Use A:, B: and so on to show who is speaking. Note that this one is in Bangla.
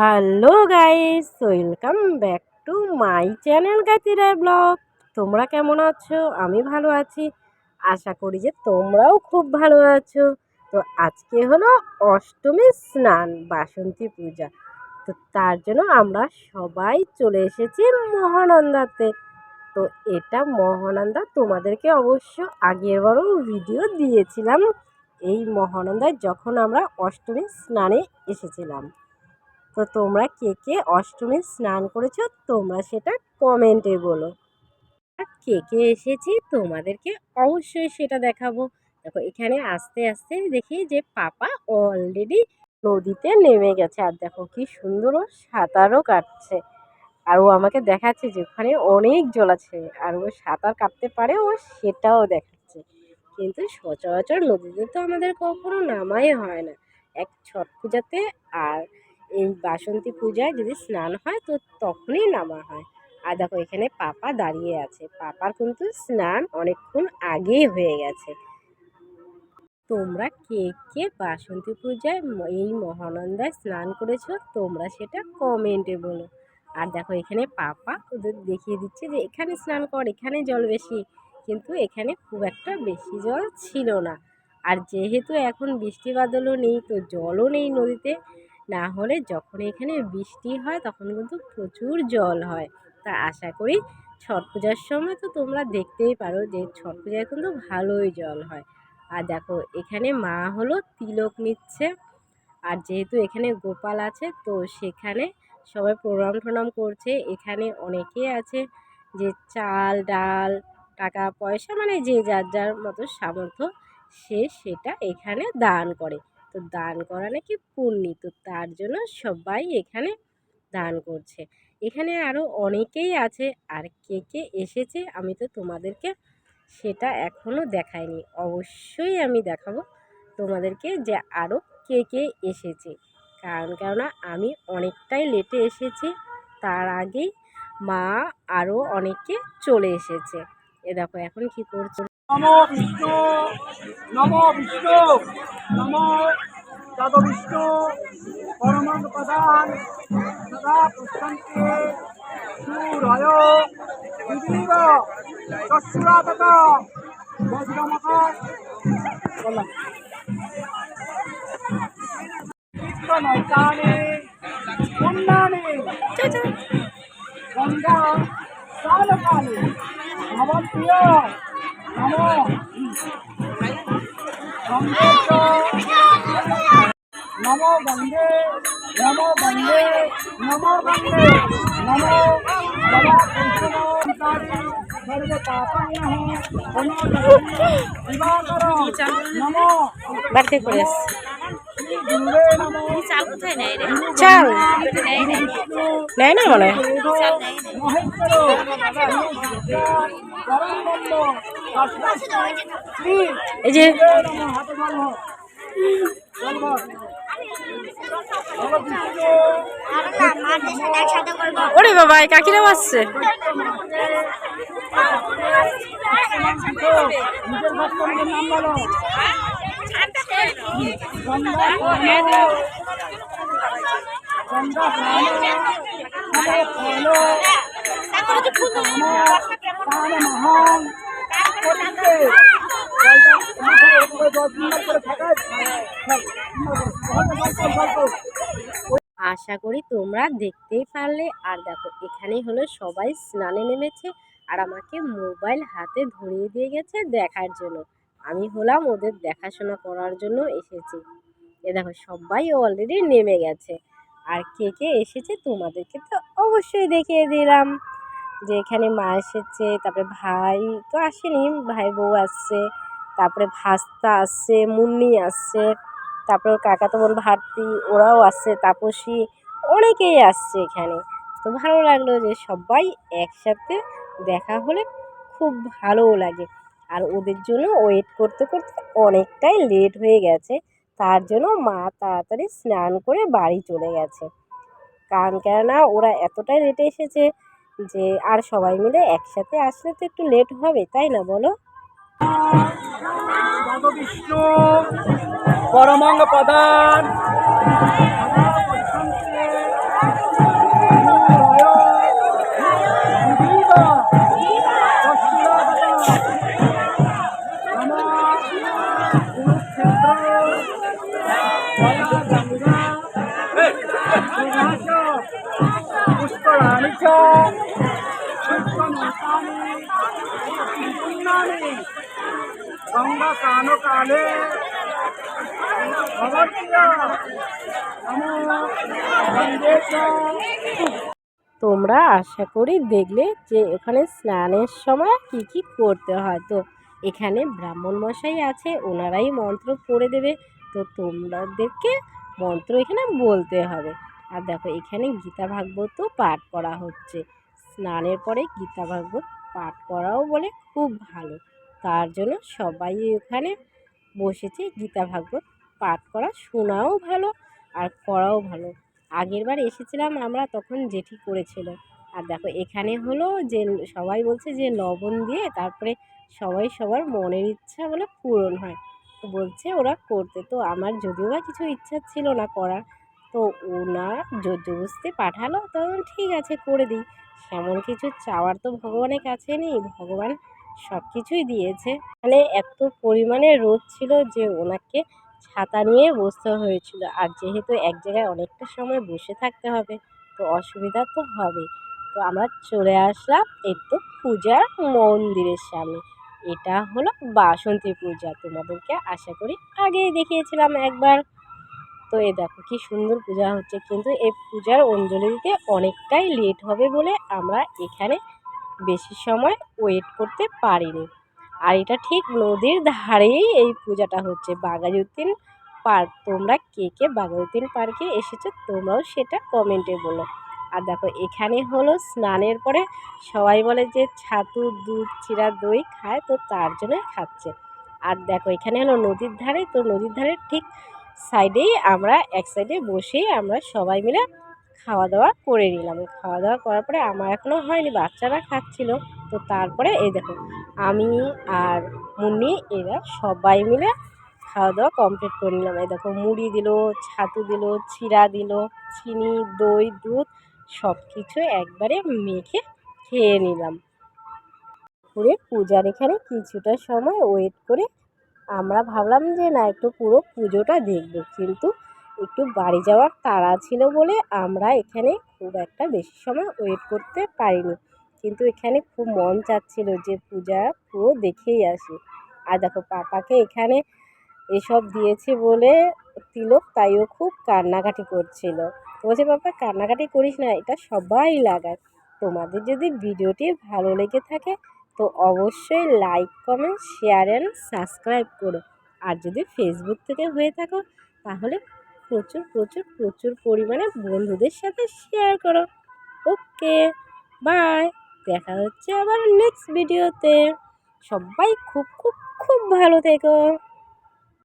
A: Hello guys, welcome back to my channel গাতিরা vlog. তোমরা কেমন আছো? আমি ভালো আছি। আশা করি যে তোমরাও খুব ভালো আছো। তো আজকে হলো অষ্টমী স্নান, বাসন্তী পূজা। তো তার জন্য আমরা সবাই চলে এসেছি মহানন্দাতে। তো এটা মহানন্দা তোমাদেরকে অবশ্য আগেরবারও ভিডিও দিয়েছিলাম। এই মহানন্দায় যখন আমরা অষ্টমী স্নানে এসেছিলাম। তো তোমরা কে কে অষ্টমী স্নান করেছ তোমরা সেটা কমেন্টে বলো। আর কে কে এসেছি তোমাদেরকে অবশ্যই সেটা দেখাবো। দেখো, এখানে আস্তে আস্তে দেখি যে পাপা অলরেডি নদীতে নেমে গেছে। আর দেখো কি সুন্দর ও সাঁতারও কাটছে। আর ও আমাকে দেখাচ্ছে যে ওখানে অনেক জল আছে। আর ও সাঁতার কাটতে পারে ও সেটাও দেখাচ্ছে। কিন্তু সচরাচর নদীতে তো আমাদের কখনো নামাই হয় না। এক ছট পূজাতে আর এই বাসন্তী পূজায় যদি স্নান হয়, তো তখনই নামা হয়। আর দেখো, এখানে পাপা দাঁড়িয়ে আছে। পাপার কিন্তু স্নান অনেকক্ষণ আগেই হয়ে গেছে। তোমরা কে কে বাসন্তী পূজায় এই মহানন্দায় স্নান করেছ, তোমরা সেটা কমেন্টে বলো। আর দেখো, এখানে পাপা ওদের দেখিয়ে দিচ্ছে যে, এখানে স্নান কর, এখানে জল বেশি। কিন্তু এখানে খুব একটা বেশি জল ছিল না। আর যেহেতু এখন বৃষ্টি বাদলও নেই, তো জলও নেই নদীতে। না হলে যখন এখানে বৃষ্টি হয় তখন কিন্তু প্রচুর জল হয়। তা আশা করি ছট পূজার সময় তো তোমরা দেখতেই পারো যে ছট পূজায় কিন্তু ভালোই জল হয়। আর দেখো এখানে মা হলো তিলক নিচ্ছে। আর যেহেতু এখানে গোপাল আছে তো সেখানে সবাই প্রণাম টনাম করছে। এখানে অনেকে আছে যে চাল, ডাল, টাকা, পয়সা মানে যে যার যার মতো সামর্থ্য সে সেটা এখানে দান করে। তো দান করা নাকি পুণ্যি। তো তার জন্য সবাই এখানে দান করছে। এখানে আরও অনেকেই আছে। আর কে কে এসেছে আমি তো তোমাদেরকে সেটা এখনও দেখাইনি। অবশ্যই আমি দেখাবো তোমাদেরকে যে আরও কে কে এসেছে। কারণ, কেননা আমি অনেকটাই লেটে এসেছি। তার আগেই মা আরও অনেকে চলে এসেছে। এ দেখো এখন কি করছে।
B: নমো বিষ্ণু নমো বিষ্ণু, নমো তদ বিষ্ণু পরমং প্রধান, সদা পুষ্পন্তে সুরয় বিবিব চক্ষুরাতত বজ্রমত বললাম। নৌকানে পুণ্যানে গঙ্গা সালকালে ভবন্তীয় নমো নমো গঙ্গে নমো গঙ্গে নমো গঙ্গে নমো বাবা কৃষ্ণ
A: বাড়িতে করে
C: চাল নেয়
A: না মনে হয় এই যে ওরে বাবা কাকিরাও আসছে
B: নিজের
A: আশা করি তোমরা দেখতেই পারলে। আর দেখো, এখানেই হলো সবাই স্নানে নেমেছে আর আমাকে মোবাইল হাতে ধরিয়ে দিয়ে গেছে দেখার জন্য। আমি হলাম ওদের দেখাশোনা করার জন্য এসেছি। এ দেখো, সবাই অলরেডি নেমে গেছে। আর কে কে এসেছে তোমাদেরকে তো অবশ্যই দেখিয়ে দিলাম। যে এখানে মা এসেছে, তারপরে ভাই তো আসেনি, ভাই বউ আসছে, তারপরে ভাস্তা আসছে, মুন্নি আসছে, তারপর কাকাতো বোন ভারতী ওরাও আসছে, তাপসী, অনেকেই আসছে এখানে। তো ভালো লাগল যে সবাই একসাথে দেখা হলে খুব ভালোও লাগে। আর ওদের জন্য ওয়েট করতে করতে অনেকটাই লেট হয়ে গেছে, তার জন্য মা তাড়াতাড়ি স্নান করে বাড়ি চলে গেছে। কারণ কেননা ওরা এতটাই লেটে এসেছে যে আর সবাই মিলে একসাথে আসলে তো একটু লেট হবে, তাই না বলো?
B: বিষ্ণু পরমঙ্গ প্রধান
A: তোমরা আশা করি দেখলে যে ওখানে স্নানের সময় কি কি করতে হয়। তো এখানে ব্রাহ্মণ মশাই আছে, ওনারাই মন্ত্র পড়ে দেবে। তো তোমাদেরকে মন্ত্র এখানে বলতে হবে। আর দেখো, এখানে গীতা ভাগবতও পাঠ করা হচ্ছে। স্নানের পরে গীতা ভাগবত পাঠ করাও বলে খুব ভালো। তার জন্য সবাই এখানে বসেছে গীতা ভাগবত পাঠ করা শোনাও ভালো আর করাও ভালো। আগের বার এসেছিলাম আমরা, তখন জেঠি করেছিল। আর দেখো, এখানে হলো যে সবাই বলছে যে লবণ দিয়ে তারপরে সবাই সবার মনের ইচ্ছা বলে পূরণ হয়। বলছে ওরা করতে। তো আমার যদিও বা কিছু ইচ্ছা ছিল না করার তো ওনার জোর জবস্তি পাঠালো, তো ঠিক আছে, করে দিই। সেমন কিছু চাওয়ার তো ভগবানের কাছে নেই, ভগবান সব কিছুই দিয়েছে। মানে এত পরিমাণে রোদ ছিল যে ওনাকে ছাতা নিয়ে বসতে হয়েছিল। আর যেহেতু এক জায়গায় অনেকটা সময় বসে থাকতে হবে, তো অসুবিধা তো হবে তো আমরা চলে আসলাম একটু পূজার মন্দিরের সামনে। এটা হলো বাসন্তী পূজা। তোমাদেরকে আশা করি আগেই দেখিয়েছিলাম একবার। তো এই দেখো কি সুন্দর পূজা হচ্ছে। কিন্তু এই পূজার অঞ্জলি দিতে অনেকটাই লেট হবে বলে আমরা এখানে বেশি সময় ওয়েট করতে পারিনি। আর এটা ঠিক নদীর ধারেই এই পূজাটা হচ্ছে। বাঘাযতীন পার্ক, তোমরা কে কে বাঘাযতীন পার্কে এসেছ তোমরাও সেটা কমেন্টে বলো। আর দেখো এখানে হলো স্নানের পরে সবাই বলে যে ছাতু, দুধ, চিরা, দই খায়, তো তার জন্যই খাচ্ছে। আর দেখো এখানে হলো নদীর ধারে, তো নদীর ধারে ঠিক সাইডেই আমরা, এক সাইডে বসেই আমরা সবাই মিলে খাওয়া দাওয়া করে নিলাম। খাওয়া দাওয়া করার পরে আমার এখনও হয়নি, বাচ্চারা খাচ্ছিল। তো তারপরে এই দেখো, আমি আর মুন্নি এরা সবাই মিলে খাওয়া দাওয়া কমপ্লিট করে নিলাম। এই দেখো, মুড়ি দিল, ছাতু দিল চিরা দিল, চিনি, দই, দুধ সব কিছু একবারে মেখে খেয়ে নিলাম। করে পূজার এখানে কিছুটা সময় ওয়েট করে আমরা ভাবলাম যে না, একটু পুরো পুজোটা দেখব। কিন্তু একটু বাড়ি যাওয়ার তাড়া ছিল বলে আমরা এখানে খুব একটা বেশি সময় ওয়েট করতে পারিনি। কিন্তু এখানে খুব মন চাচ্ছিল যে পূজা পুরো দেখেই আসি। আর দেখো, পাপাকে এখানে এসব দিয়েছে বলে তিলক তাইও খুব কান্নাকাটি করছিল। বলছে, পাপা, কান্নাকাটি করিস না, এটা সবাই লাগায়। তোমাদের যদি ভিডিওটি ভালো লেগে থাকে তো অবশ্যই like comment share and subscribe করো। আর যদি ফেসবুক থেকে হয়ে থাকো, তাহলে প্রচুর প্রচুর প্রচুর পরিমাণে বন্ধুদের সাথে শেয়ার করো। ওকে বাই দেখা হচ্ছে আবার নেক্সট ভিডিওতে সবাই খুব খুব খুব ভালো থেকো।